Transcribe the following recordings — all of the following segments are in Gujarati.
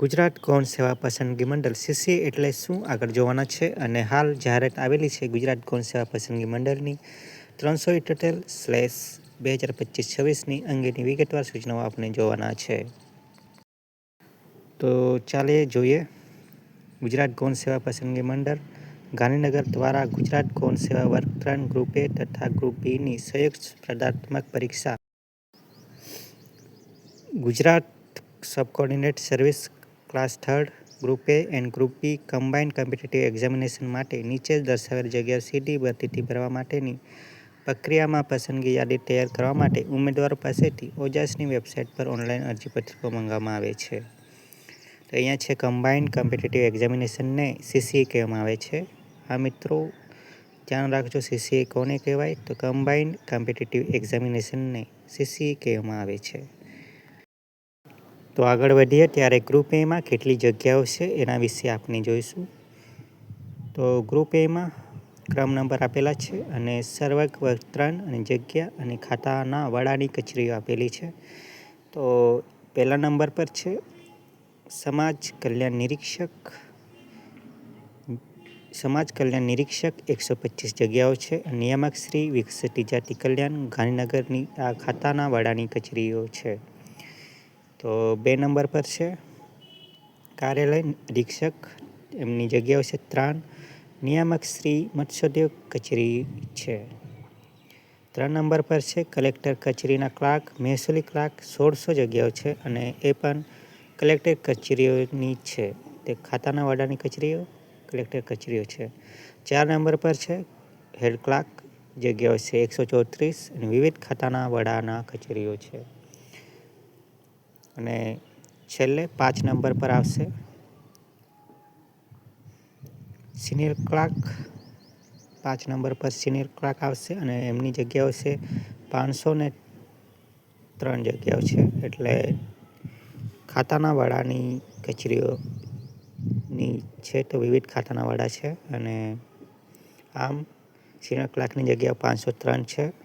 ગુજરાત ગૌણ સેવા પસંદગી મંડળ સીસી એટલે શું આગળ જોવાના છે? અને હાલ જાહેરાત આવેલી છે ગુજરાત ગૌણ સેવા પસંદગી મંડળની ત્રણસો ઇઠોતેર સ્લેશ બે હજાર પચીસ છવ્વીસની અંગેની વિગતવાર સૂચનાઓ આપણે જોવાના છે. તો ચાલે જોઈએ. ગુજરાત ગૌણ સેવા પસંદગી મંડળ ગાંધીનગર દ્વારા ગુજરાત ગૌણ સેવા વર્ગ ત્રણ ગ્રુપ એ તથા ગ્રુપ બીની સંયુક્ત સ્પર્ધાત્મક પરીક્ષા Gujarat subordinate service class third group A and group B combined competitive examination માટે નીચે દર્શાવેલ જગ્યા સીધી ભરતીથી ભરવા માટેની પ્રક્રિયામાં પસંદગી યાદી તૈયાર કરવા માટે ઉમેદવારો પાસેથી ઓજાસની વેબસાઇટ પર ઓનલાઈન અરજીપત્રકો મંગાવવામાં આવે છે. તો અહીંયા છે કમ્બાઇન્ડ કોમ્પિટિટિવ એક્ઝામિનેશનને સીસીએ કહેવામાં આવે છે. આ મિત્રો, ધ્યાન રાખજો સીસીએ કોને કહેવાય? તો કમ્બાઇન્ડ કોમ્પિટિટિવ એક્ઝામિનેશનને સીસીએ કહેવામાં આવે છે. તો આગળ વધીએ. ત્યારે ગ્રુપ એમાં કેટલી જગ્યાઓ છે એના વિશે આપણે જોઈશું. તો ગ્રુપ એમાં ક્રમ નંબર આપેલા છે અને સર્વક વર્તન અને જગ્યા અને ખાતાના વડાની કચેરીઓ આપેલી છે. તો પહેલા નંબર પર છે, સમાજ કલ્યાણ નિરીક્ષક. સમાજ કલ્યાણ નિરીક્ષક એકસો પચીસ જગ્યાઓ છે. નિયામક શ્રી વિકસિત જાતિ કલ્યાણ ગાંધીનગરની આ ખાતાના વડાની કચેરીઓ છે. તો બે નંબર પર છે. કાર્યાલય અધિક્ષક એમની જગ્યાઓ છે ત્રણ. નિયામક શ્રી મત્સ્યોદ્યોગ કચેરી છે. ત્રણ નંબર પર છે કલેક્ટર કચેરીના ક્લાર્ક, મહેસૂલી ક્લાર્ક, સોળસો જગ્યાઓ છે અને એ પણ કલેક્ટર કચેરીઓની છે. તે ખાતાના વડાની કચેરીઓ, કલેક્ટર કચેરીઓ છે. ચાર નંબર પર છે હેડ ક્લાર્ક જગ્યાઓ છે એકસો ચોત્રીસ અને વિવિધ ખાતાના વડાના કચેરીઓ છે. અને છેલ્લે પાંચ નંબર પર આવશે સિનિયર ક્લાર્ક. પાંચ નંબર પર સિનિયર ક્લાર્ક આવશે અને એમની જગ્યાઓ છે પાંચસો ને ત્રણ જગ્યાઓ છે. એટલે ખાતાના વડાની કચેરીઓની છે તો વિવિધ ખાતાના વડા છે અને આમ સિનિયર ક્લાર્કની જગ્યાઓ પાંચસો ત્રણ છે.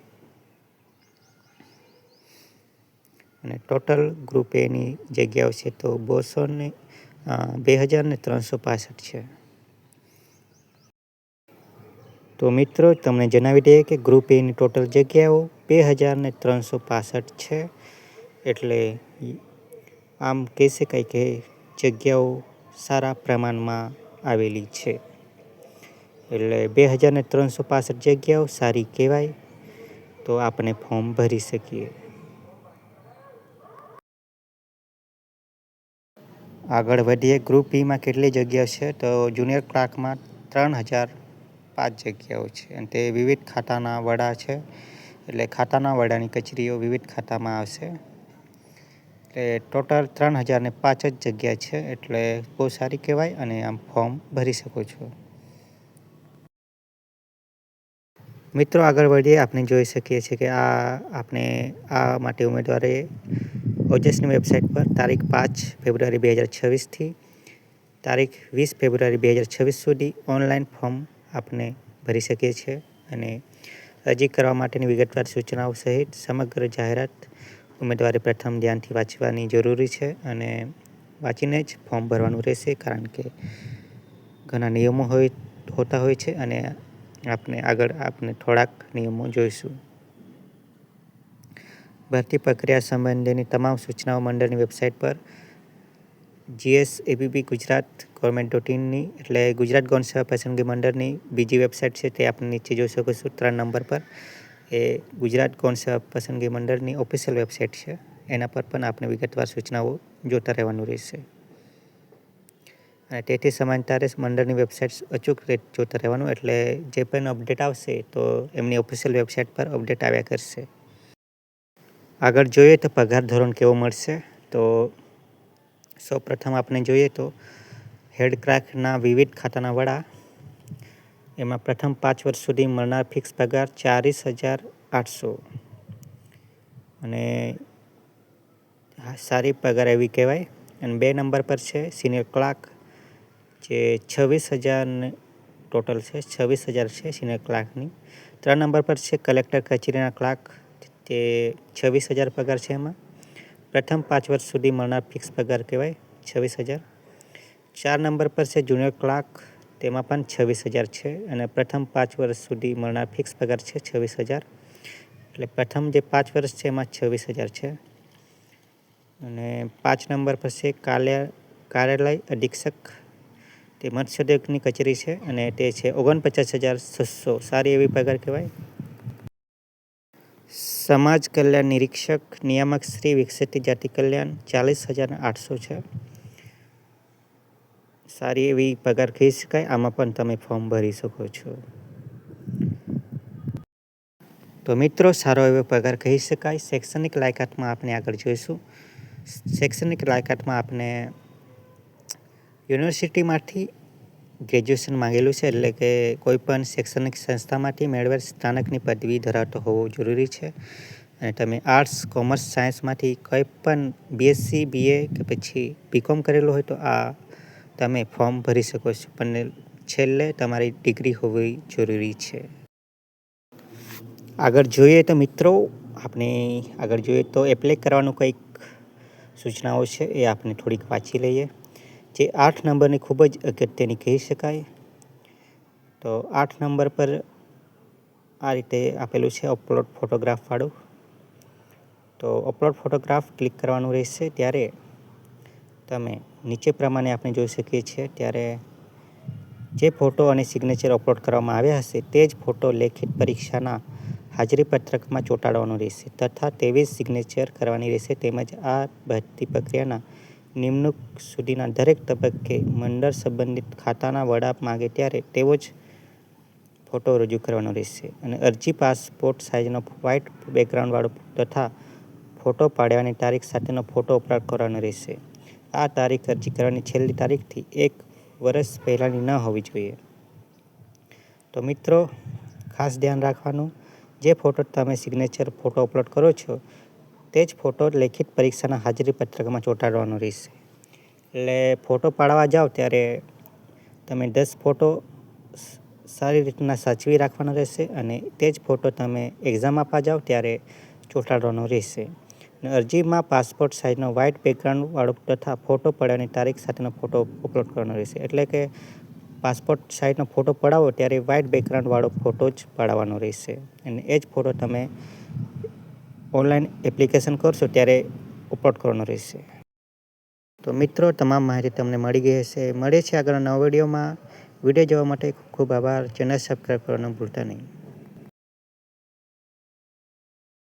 અને ટોટલ ગ્રુપ એની જગ્યાઓ છે તો બસો ને બે હજાર ને ત્રણસો પાસઠ છે. તો મિત્રો, તમને જણાવી દઈએ કે ગ્રુપ એની ટોટલ જગ્યાઓ બે હજાર ને ત્રણસો પાસઠ છે. એટલે આમ કહી શકાય કે જગ્યાઓ સારા પ્રમાણમાં આવેલી છે. એટલે બે હજાર ને ત્રણસો પાસઠ જગ્યાઓ સારી કહેવાય. તો આપણે ફોર્મ ભરી શકીએ. આગળ વધીએ. ગ્રુપ બીમાં કેટલી જગ્યા છે? તો જુનિયર ક્લાર્કમાં ત્રણ હજાર પાંચ જગ્યાઓ છે. અને તે વિવિધ ખાતાના વડા છે. એટલે ખાતાના વડાની કચેરીઓ વિવિધ ખાતામાં આવશે. એટલે ટોટલ ત્રણ હજારને પાંચ જ જગ્યા છે. એટલે બહુ સારી કહેવાય અને આમ ફોર્મ ભરી શકો છો. મિત્રો આગળ વધીએ. આપણે જોઈ શકીએ છીએ કે આ, આપણે આ માટે ઉમેદવારે ઓજસની વેબસાઇટ પર તારીખ પાંચ ફેબ્રુઆરી બે હજાર છવ્વીસથી તારીખ વીસ ફેબ્રુઆરી બે હજાર છવ્વીસ સુધી ઓનલાઈન ફોર્મ આપણે ભરી શકીએ છીએ અને અરજી કરવા માટેની વિગતવાર સૂચનાઓ સહિત સમગ્ર જાહેરાત ઉમેદવારે પ્રથમ ધ્યાનથી વાંચવાની જરૂરી છે અને વાંચીને જ ફોર્મ ભરવાનું રહેશે કારણ કે ઘણા નિયમો હોય, હોતા હોય છે અને આપણે આગળ આપણે થોડાક નિયમો જોઈશું. ભરતી પ્રક્રિયા સંબંધેની તમામ સૂચનાઓ મંડળની વેબસાઇટ પર G S A B P Gujarat government dot ઇનની એટલે ગુજરાત ગૌણ સેવા પસંદગી મંડળની બીજી વેબસાઇટ છે તે આપણે નીચે જોઈ શકો છો. ત્રણ નંબર પર એ ગુજરાત ગૌણ સેવા પસંદગી મંડળની ઓફિશિયલ વેબસાઇટ છે. એના પર પણ આપણે વિગતવાર સૂચનાઓ જોતા રહેવાનું રહેશે. અને તેથી સમાનતારે મંડળની વેબસાઇટ્સ અચૂક જોતા રહેવાનું એટલે જે પણ અપડેટ આવશે તો એમની ઓફિશિયલ વેબસાઇટ પર અપડેટ આવ્યા કરશે. આગળ જોઈએ તો પગાર ધોરણ કેવો મળશે? તો સૌપ્રથમ આપણે જોઈએ તો હેડક્રાફ્ટના વિવિધ ખાતાના વડા. એમાં પ્રથમ પાંચ વર્ષ સુધી મળનાર ફિક્સ પગાર ચાલીસ હજાર આઠસો. અને સારી પગાર એવી કહેવાય. અને બે નંબર પર છે સિનિયર ક્લાર્ક, જે છવ્વીસ હજારને ટોટલ છે, છવ્વીસ હજાર છે સિનિયર ક્લાર્કની. ત્રણ નંબર પર છે કલેક્ટર કચેરીના ક્લાર્ક તે છવ્વીસ હજાર પગાર છે એમાં. પ્રથમ પાંચ વર્ષ સુધી મળનાર ફિક્સ પગાર કહેવાય છવ્વીસ હજાર. ચાર નંબર પર છે જુનિયર ક્લાર્ક તેમાં પણ છવ્વીસ હજાર છે અને પ્રથમ પાંચ વર્ષ સુધી મળનાર ફિક્સ પગાર છે છવ્વીસ હજાર. એટલે પ્રથમ જે પાંચ વર્ષ છે એમાં છવ્વીસ હજાર છે. અને પાંચ નંબર પર છે કાર્ય, કાર્યાલય અધિક્ષક, તે મત્સ્યોદ્યોગની કચેરી છે અને તે છે ઓગણપચાસ હજાર છસો. સારી એવી પગાર કહેવાય. સમાજ કલ્યાણ નિરીક્ષક, નિયામક શ્રી વિકસિત જાતિ કલ્યાણ, ચાલીસ હજાર આઠસો છે. સારી એવી પગાર કહી શકાય, આમાં પણ તમે ફોર્મ ભરી શકો છો. તો મિત્રો, સારો એવો પગાર કહી શકાય. શૈક્ષણિક લાયકાતમાં આપણે આગળ જોઈશું. શૈક્ષણિક લાયકાતમાં આપણે યુનિવર્સિટીમાંથી ગ્રેજ્યુએશન માંગેલું છે એટલે કે કોઈપણ શૈક્ષણિક સંસ્થામાંથી મેળવેલ સ્નાતકની પદવી ધરાવતો હોવો જરૂરી છે. અને તમે આર્ટ્સ કોમર્સ સાયન્સમાંથી કંઈ પણ બીએસસી બીએ કે પછી બીકોમ કરેલું હોય તો આ તમે ફોર્મ ભરી શકો છો. પણ છેલ્લે તમારી ડિગ્રી હોવી જરૂરી છે. આગળ જોઈએ તો મિત્રો, આપણે આગળ જોઈએ તો એપ્લાય કરવાનું કંઈક સૂચનાઓ છે એ આપણે થોડીક વાંચી લઈએ. જે આઠ નંબરની ખૂબ જ અગત્યની કહી શકાય. તો આઠ નંબર પર આ રીતે આપેલું છે અપલોડ ફોટોગ્રાફવાળું તો અપલોડ ફોટોગ્રાફ ક્લિક કરવાનું રહેશે ત્યારે તમે નીચે પ્રમાણે આપણે જોઈ શકીએ છીએ ત્યારે જે ફોટો અને સિગ્નેચર અપલોડ કરવામાં આવ્યા હશે તે જ ફોટો લેખિત પરીક્ષાના હાજરી પત્રકમાં ચોંટાડવાનું રહેશે તથા તેવી જ સિગ્નેચર કરવાની રહેશે તેમજ આ ભરતી પ્રક્રિયાના નિમણૂક સુધીના દરેક તબક્કે મંડળ સંબંધિત ખાતાના વડા માગે ત્યારે તેવો જ ફોટો રજૂ કરવાનો રહેશે અને અરજી પાસપોર્ટ સાઇઝનો વ્હાઇટ બેકગ્રાઉન્ડવાળો તથા ફોટો પાડવાની તારીખ સાથેનો ફોટો અપલોડ કરવાનો રહેશે. આ તારીખ અરજી કરવાની છેલ્લી તારીખથી એક વર્ષ પહેલાંની ન હોવી જોઈએ. તો મિત્રો, ખાસ ધ્યાન રાખવાનું, જે ફોટો તમે સિગ્નેચર ફોટો અપલોડ કરો છો તે જ ફોટો લેખિત પરીક્ષાના હાજરી પત્રકમાં ચોંટાડવાનો રહેશે. એટલે ફોટો પાડવા જાઓ ત્યારે તમે દસ ફોટો સારી રીતના સાચવી રાખવાનો રહેશે અને તે જ ફોટો તમે એક્ઝામ આપવા જાઓ ત્યારે ચોંટાડવાનો રહેશે. અરજીમાં પાસપોર્ટ સાઇઝનો વ્હાઇટ બેકગ્રાઉન્ડવાળો તથા ફોટો પડવાની તારીખ સાથેનો ફોટો અપલોડ કરવાનો રહેશે. એટલે કે પાસપોર્ટ સાઇઝનો ફોટો પડાવો ત્યારે વ્હાઇટ બેકગ્રાઉન્ડવાળો ફોટો જ પડાવવાનો રહેશે. અને એ જ ફોટો તમે ઓનલાઈન એપ્લિકેશન કરશો ત્યારે અપલોડ કરવાનો રહેશે. તો મિત્રો, તમામ માહિતી તમને મળી ગઈ હશે. મળે છે આગળના નવા વિડીયોમાં. વીડિયો જોવા માટે ખૂબ ખૂબ આભાર. ચેનલ સબસ્ક્રાઈબ કરવાનું ભૂલતા નહીં.